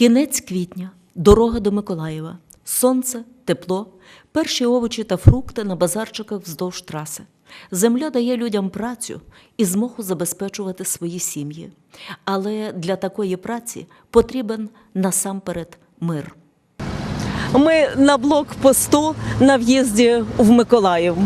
Кінець квітня, дорога до Миколаєва, сонце, тепло, перші овочі та фрукти на базарчиках вздовж траси. Земля дає людям працю і змогу забезпечувати свої сім'ї. Але для такої праці потрібен насамперед мир. Ми на блокпосту на в'їзді в Миколаїв.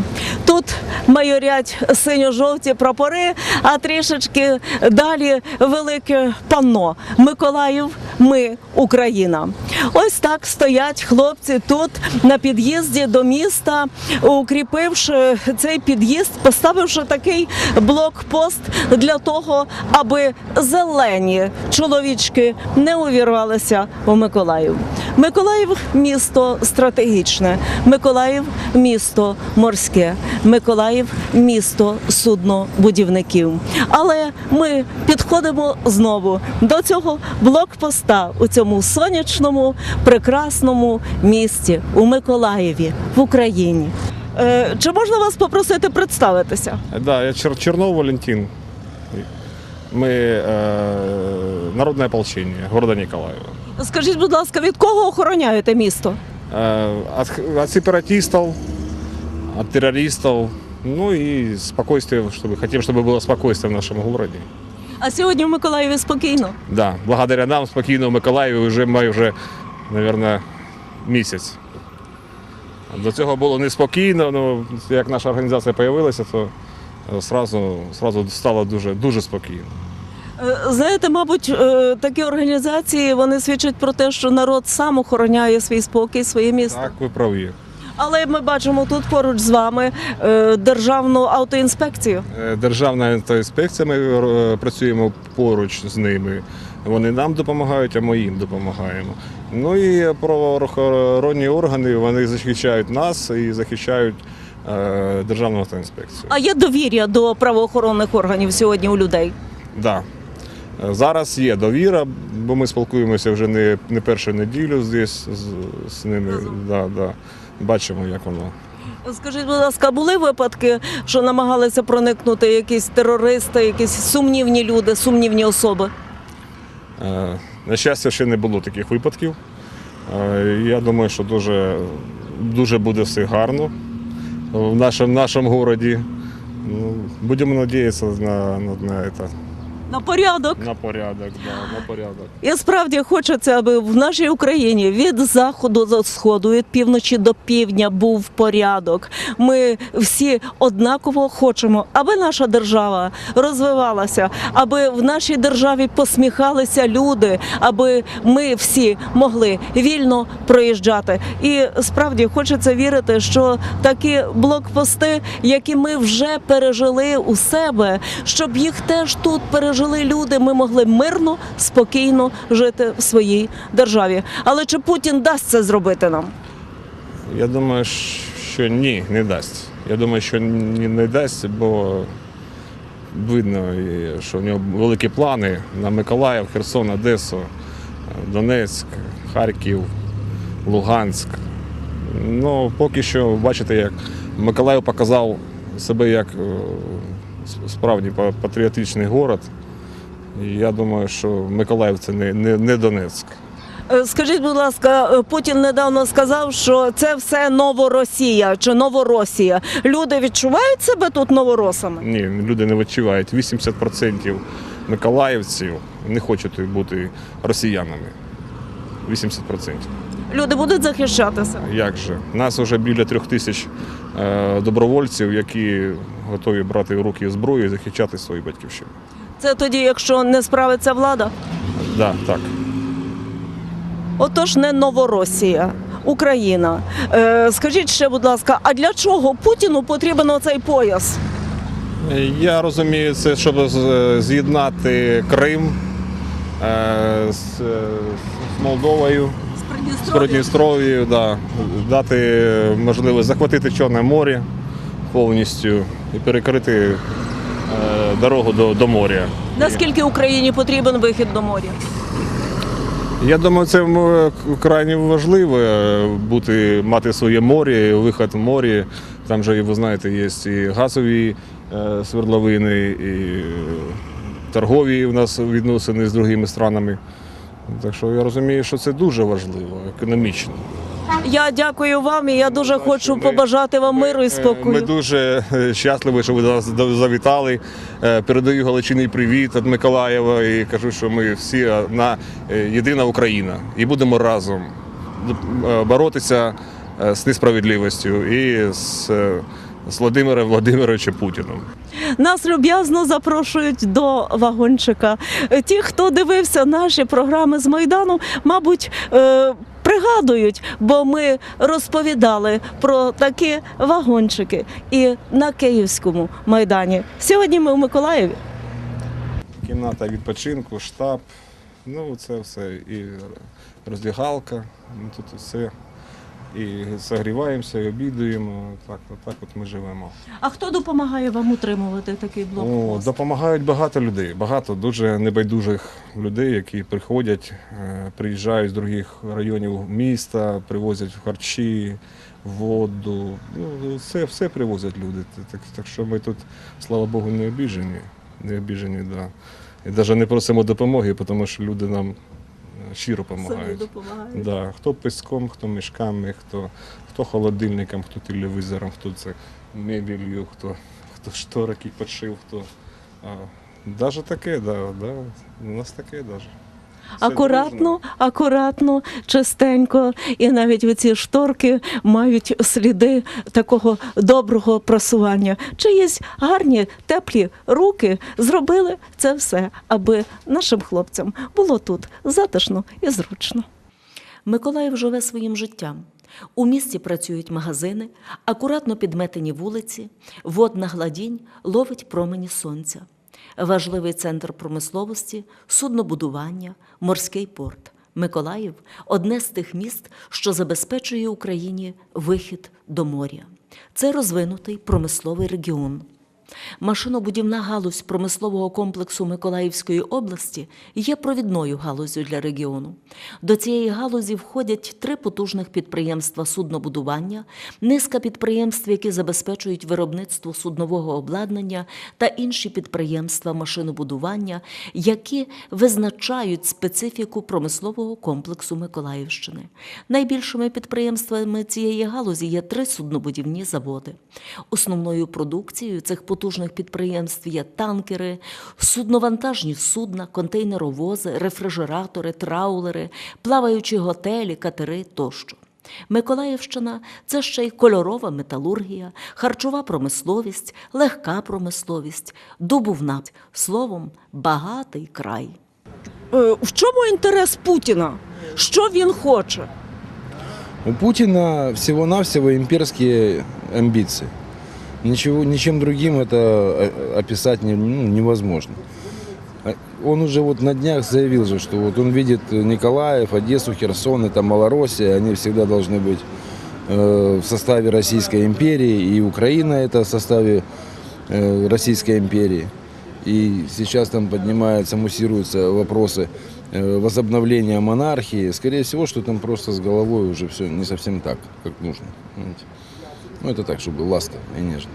Тут майорять синьо-жовті прапори, а трішечки далі велике панно Миколаїв. Ми Україна. Ось так стоять хлопці тут на під'їзді до міста, укріпивши цей під'їзд, поставивши такий блокпост для того, аби зелені чоловічки не увірвалися в Миколаїв. Миколаїв місто стратегічне, Миколаїв місто морське, Миколаїв місто суднобудівників. Але ми підходимо знову до цього блокпоста у цьому сонячному, прекрасному місті у Миколаєві в Україні. Е, Чи можна вас попросити представитися? Да, я Чер- Чернов Валентин. Мы э, народное ополчение города Николаева. Скажіть, будь ласка, від кого охороняєте місто? Э, от, от сепаратистов, от террористов, ну и спокойствие, чтобы хотим, чтобы было спокойствие в нашем городе. А сьогодні в Миколаєві спокійно. Да, благодаря нам спокійно в Миколаєві вже майже, мабуть, місяць. До цього було неспокійно, ну як наша організація з'явилася, то е, сразу, сразу стало дуже, дуже спокійно. Е, Знаєте, мабуть, е, такі організації вони свідчать про те, що народ сам охороняє свій спокій, своє місто. Так, ви праві. Але ми бачимо тут поруч з вами е, державну автоінспекцію. Державна інспекція, ми працюємо поруч з ними. Вони нам допомагають, а ми їм допомагаємо. Ну і правоохоронні органи вони захищають нас і захищають Державну автоінспекцію. А є довір'я до правоохоронних органів сьогодні у людей. Да. Е, Зараз є довіра, бо ми спілкуємося вже не, не першу неділю здесь з, з ними. Да, да. Бачимо, як воно. Скажіть, будь ласка, були випадки, що намагалися проникнути якісь терористи, якісь сумнівні люди, сумнівні особи? Е, На щастя, ще не було таких випадків. Е, Я думаю, що дуже, дуже буде все гарно в нашому, нашому городі. Ну, будемо надіятися на, на, на, это, На порядок. на порядок. Да, на порядок. І справді хочеться, аби в нашій Україні від заходу до сходу, від півночі до півдня був порядок. Ми всі однаково хочемо, аби наша держава розвивалася, аби в нашій державі посміхалися люди, аби ми всі могли вільно проїжджати. І справді хочеться вірити, що такі блокпости, які ми вже пережили у себе, щоб їх теж тут пережили люди, ми могли мирно, спокійно жити в своїй державі. Але чи Путін дасть це зробити нам? Я думаю, що ні, не дасть. Я думаю, що ні, не дасть, бо видно, що в нього великі плани на Миколаїв, Херсон, Одесу, Донецьк, Харків, Луганськ. Ну, поки що, бачите, як Миколаїв показав себе як е, справді патріотичний город. І я думаю, що Миколаїв це не, не, не Донецьк. Е, Скажіть, будь ласка, е, Путін недавно сказав, що це все Новоросія чи Новоросія. Люди відчувають себе тут новоросами? Ні, люди не відчувають. 80% миколаївців не хочуть бути росіянами. 80%. Люди будуть захищатися. Як же? Нас вже біля трьох тисяч е, добровольців, які готові брати в руки зброю і захищати свою батьківщину. Це тоді, якщо не справиться влада. Да, так. Отож, не Новоросія, Україна. Е, скажіть ще, будь ласка, а для чого Путіну потрібен оцей пояс? Я розумію, це щоб з'єднати Крим е, з, е, з Молдовою. з Придністров'ю, да, дати можливість захватити Чорне море повністю і перекрити е, дорогу до, до моря. Наскільки Україні потрібен вихід до моря? Я думаю, це крайне важливо е, бути, мати своє море, вихід в морі. Там же, ви знаєте, є і газові е, свердловини, і торгові у нас відносини з другими странами. Так що я розумію, що це дуже важливо економічно. Я дякую вам і я дуже хочу побажати вам миру і спокою. Ми дуже е, щасливі, що ви нас завітали. Е, Передаю Галичиний привіт від Миколаєва і кажу, що ми всі одна е, єдина Україна і будемо разом боротися з несправедливістю і з, з Володимиром Володимировичем Путіном. Нас люб'язно запрошують до вагончика. Ті, хто дивився наші програми з Майдану, мабуть, пригадують, бо ми розповідали про такі вагончики і на Київському майдані. Сьогодні ми у Миколаєві. Кімната відпочинку, штаб, ну це все. І роздягалка, ну, тут все. І согріваємося, і обідуємо. Так, так от ми живемо. А хто допомагає вам утримувати такий О, допомагають багато людей, багато дуже небайдужих людей, які приходять, е, приїжджають з інших районів міста, привозять харчі, воду. Ну, все, все привозять люди. Так, так що ми тут, слава Богу, не обіжені. Не обіжені, да. І навіть не просимо допомоги, тому що люди нам щиро допомагають. допомагають. Да, хто піском, хто мішками, хто, хто холодильником, хто телевізором, хто це мебелью, хто, хто шторики подшив, хто. А, даже таке, да, да, у нас таке даже. Акуратно, акуратно, чистенько, і навіть оці шторки мають сліди такого доброго просування. Чиїсь гарні, теплі руки зробили це все, аби нашим хлопцям було тут затишно і зручно. Миколаїв живе своїм життям. У місті працюють магазини, акуратно підметені вулиці, водна гладінь ловить промені сонця. Важливий центр промисловості, суднобудування, морський порт. Миколаїв одне з тих міст, що забезпечує Україні вихід до моря. Це розвинутий промисловий регіон. Машинобудівна галузь промислового комплексу Миколаївської області є провідною галузю для регіону. До цієї галузі входять три потужних підприємства суднобудування, низка підприємств, які забезпечують виробництво суднового обладнання та інші підприємства машинобудування, які визначають специфіку промислового комплексу Миколаївщини. Найбільшими підприємствами цієї галузі є три суднобудівні заводи. Основною продукцією цих потужних підприємств є танкери, судновантажні судна, контейнеровози, рефрижератори, траулери, плаваючі готелі, катери тощо. Миколаївщина це ще й кольорова металургія, харчова промисловість, легка промисловість, добувна. Словом, багатий край. Е, В чому інтерес Путіна? Що він хоче? У Путина всего-навсего имперские амбиции. Ничего, ничем другим это э, описать ну, невозможно. А Он уже вот на днях заявил же, что вот он видит Николаев, Одессу, Херсон, это Малороссия, они всегда должны быть э, в составе Российской империи, и Украина это в составе э, Российской империи. И сейчас там поднимаются, муссируются вопросы э, возобновления монархии. Скорее всего, что там просто с головой уже все не совсем так, как нужно. понимаете. Ну, это так, чтобы ласково и нежно.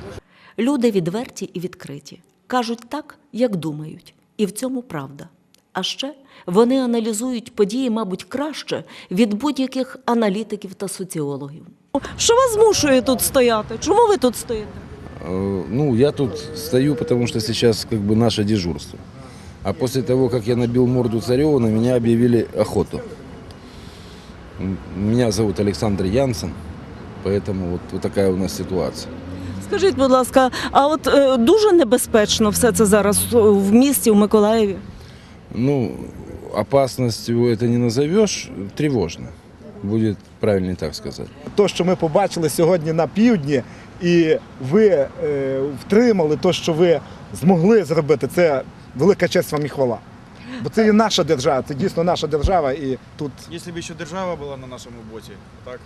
Люди відверті і відкриті, кажуть так, як думають, і в цьому правда. А ще вони аналізують події, мабуть, краще від будь-яких аналітиків та соціологів. Що вас змушує тут стояти? Чому ви тут стоїте? Э, Ну, я тут стою, потому что сейчас как бы наше дежурство. А после того, как я набил морду царева, на меня объявили охоту. М, Меня зовут Александр Янсен, поэтому вот, вот такая у нас ситуация. Скажіть, будь ласка, а от е, дуже небезпечно все це зараз е, в місті, в Миколаєві? Ну, опасностью это не назовешь, тревожно. Будет правильнее так сказать. то, що ми побачили сьогодні на півдні, і ви е, втримали те, що ви змогли зробити, це велика честь вам і хвала. Бо це є наша держава, це дійсно наша держава, і тут Если бы еще держава была на нашем боте, так?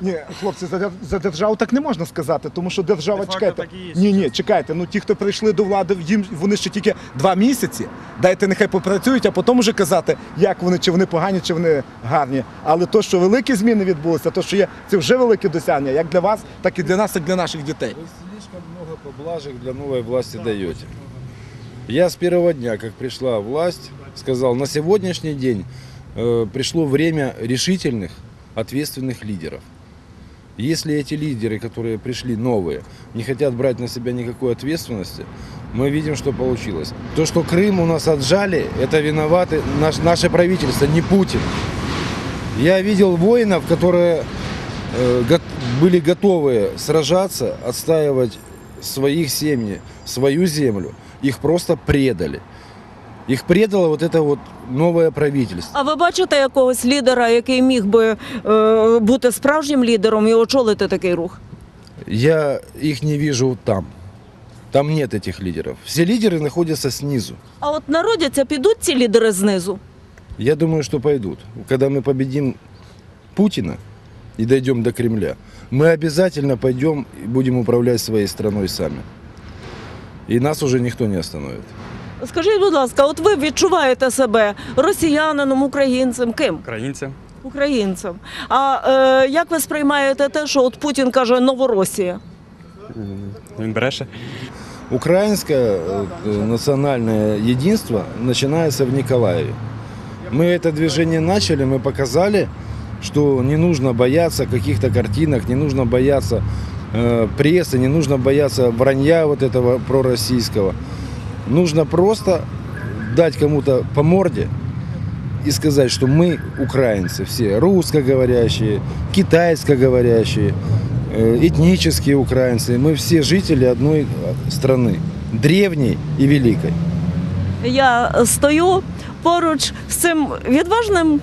ні, хлопці, за, дер- за державу так не можна сказати, тому що держава Де-факто чекайте. так і є Ні, ні, зараз. чекайте. Ну ті, хто прийшли до влади, їм вони ще тільки два місяці. Дайте нехай попрацюють, а потім вже казати, як вони, чи вони погані, чи вони гарні. Але то, що великі зміни відбулися, то що є, це вже велике досягнення, як для вас, так і для нас, так і для наших дітей. Вы слишком много поблажек для новой власти даете. Я с первого дня, как пришла власть, сказал, на сегодняшний день э, пришло время решительных, ответственных лидеров. Если эти лидеры, которые пришли новые, не хотят брать на себя никакой ответственности, мы видим, что получилось. То, что Крым у нас отжали, это виноваты наш, наше правительство, не Путин. Я видел воинов, которые э, го- были готовы сражаться, отстаивать своих семьи, свою землю. Их просто предали. Их предало вот это вот новое правительство. А ви бачите якогось лідера, який міг би е, бути справжнім лідером і очолити такий рух? Я их не вижу там. Там нет этих лидеров. Все лидеры находятся снизу. А от народяться підуть ці лідери знизу. Я думаю, что пойдут. Когда мы победим Путина и дойдем до Кремля, мы обязательно пойдем и будем управлять своей страной сами. И нас уже никто не остановит. Скажіть, будь ласка, от ви відчуваєте себе росіянином, українцем, ким? Українцям. Українцем. А е, як ви сприймаєте те, що от Путін каже Новоросія? Він бреше. Украинское э, национальное единство начинается в Николаеве. Мы это движение начали, мы показали, что не нужно бояться каких-то картинок, не нужно бояться э, прессы, не нужно бояться вранья вот этого пророссийского. Нужно просто дать кому-то по морде и сказать, что мы украинцы все, русскоговорящие, китайскоговорящие, э, этнические украинцы, мы все жители одной э, страны, древней и великой. Я стою поруч з цим відважним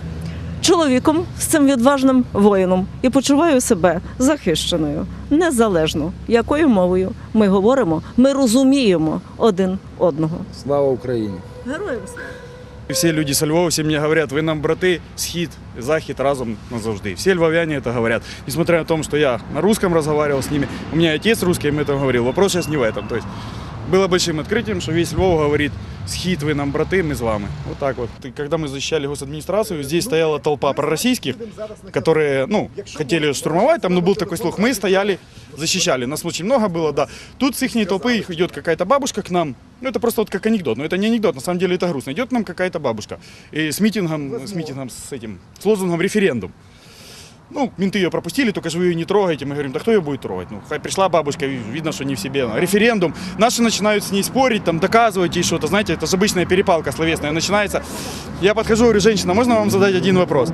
чоловіком, з цим відважним воїном і почуваю себе захищеною, незалежно якою мовою ми говоримо, ми розуміємо один одного. Слава Украине! Героям слава! І Всі люди со Львова, всі мені говорять, ви нам брати, схід, захід разом назавжди. Всі львовяне это говорят. Несмотря на то, что я на русском разговаривал с ними, у меня отец русский, мы это говорил. Вопрос сейчас не в этом. То есть было большим открытием, что весь Львов говорит, схід, вы нам браты, мы с вами. Вот так вот. И когда мы защищали госадминистрацию, здесь стояла толпа пророссийских, которые, ну, хотели штурмовать, там, ну, был такой слух. Мы стояли, защищали. Нас очень много было, да. Тут с их толпы идет какая-то бабушка к нам. Ну, это просто вот как анекдот. Но это не анекдот, на самом деле это грустно. Идет к нам какая-то бабушка. И с митингом, с митингом, с этим, с лозунгом референдум. Ну, менты ее пропустили, только же вы ее не трогаете. Мы говорим, да кто ее будет трогать? Ну, хай пришла бабушка, и видно, что не в себе. Референдум. Наши начинают с ней спорить, там, доказывать ей что-то. Знаете, это же обычная перепалка словесная начинается. Я подхожу, говорю, женщина, можно вам задать один вопрос?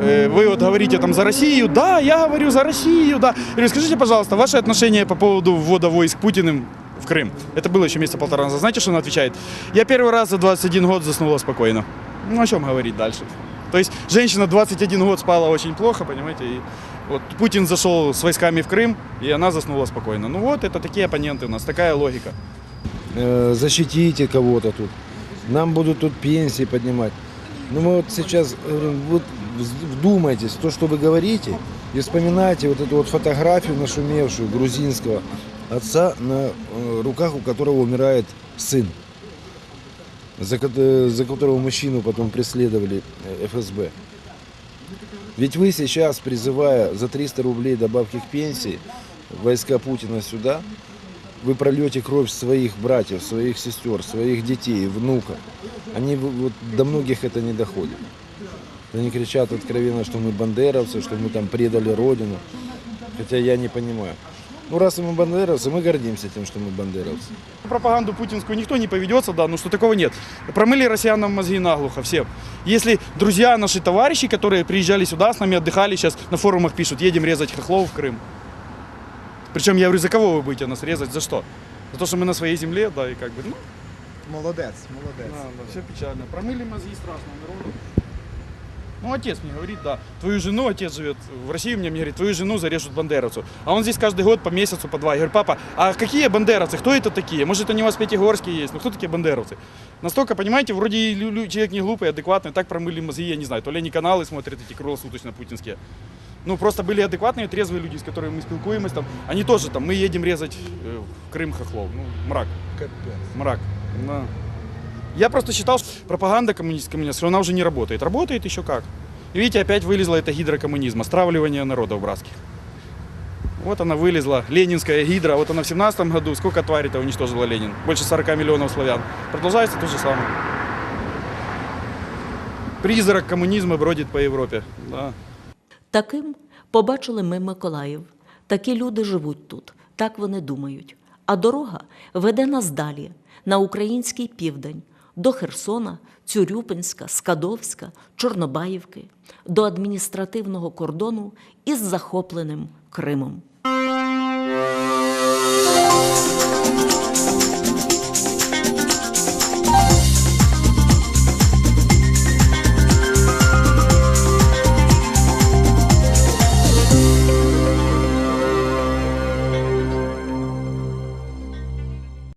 Э, Вы вот говорите там за Россию, да, я говорю за Россию, да. Я говорю, скажите, пожалуйста, ваше отношение по поводу ввода войск Путиным в Крым? Это было еще месяца полтора назад. Знаете, что она отвечает? Я первый раз за 21 год заснула спокойно. Ну, о чем говорить дальше? То есть женщина 21 год спала очень плохо, понимаете, и вот Путин зашел с войсками в Крым, и она заснула спокойно. Ну вот, это такие оппоненты у нас, такая логика. Э, защитите кого-то тут. Нам будут тут пенсии поднимать. Ну мы вот сейчас, э, вот вдумайтесь то, что вы говорите, и вспоминайте вот эту вот фотографию нашумевшую грузинского отца, на э, руках у которого умирает сын, за, э, за которого мужчину потом преследовали э, ФСБ. Ведь вы сейчас, призывая за 300 рублей добавки к пенсии, войска Путина сюда, вы прольете кровь своих братьев, своих сестер, своих детей, внуков. Они вот, до многих это не доходит. Они кричат откровенно, что мы бандеровцы, что мы там предали родину. Хотя я не понимаю. Ну раз мы бандеровцы, мы гордимся тем, что мы бандеровцы. Пропаганду путинскую никто не поведется, да, ну что такого нет. Промыли россиянам мозги наглухо всем. Если друзья, наши товарищи, которые приезжали сюда, с нами отдыхали, сейчас на форумах пишут, едем резать хохлов в Крым. Причем я говорю, за кого вы будете нас резать, за что? За то, что мы на своей земле, да, и как бы, ну, Молодець, молодець. да, да, все печально. Промыли мозги страшно народу. Ну, отец мне говорит, да, твою жену, отец живет в России, мне, мне говорит, твою жену зарежут бандеровцу. А он здесь каждый год по месяцу, по два. Я говорю, папа, а какие бандеровцы, кто это такие? Может, они у вас пятигорские есть? Ну, кто такие бандеровцы? Настолько, понимаете, вроде человек не глупый, адекватный, так промыли мозги, я не знаю, то ли они каналы смотрят эти круглосуточно путинские. Ну, просто были адекватные, трезвые люди, с которыми мы спілкуємось там. Они тоже там, мы едем резать э, в Крым хохлов. Ну, мрак. Мрак. Да. Я просто считал, что пропаганда коммунистской коммунистов, она уже не работает. Работает еще как. И видите, опять вылезла эта гидра коммунизма, стравливание в братских. Вот она вылезла, ленинская гидра. Вот она в 17 году, сколько тварей-то уничтожила Ленин? Больше 40 миллионов славян. Продолжается то же самое. Призрак комунізму бродить по Європі. Да. Таким побачили ми Миколаїв. Такі люди живуть тут, так вони думають. А дорога веде нас далі, на український південь до Херсона, Цюрюпинська, Скадовська, Чорнобаївки, до адміністративного кордону із захопленим Кримом.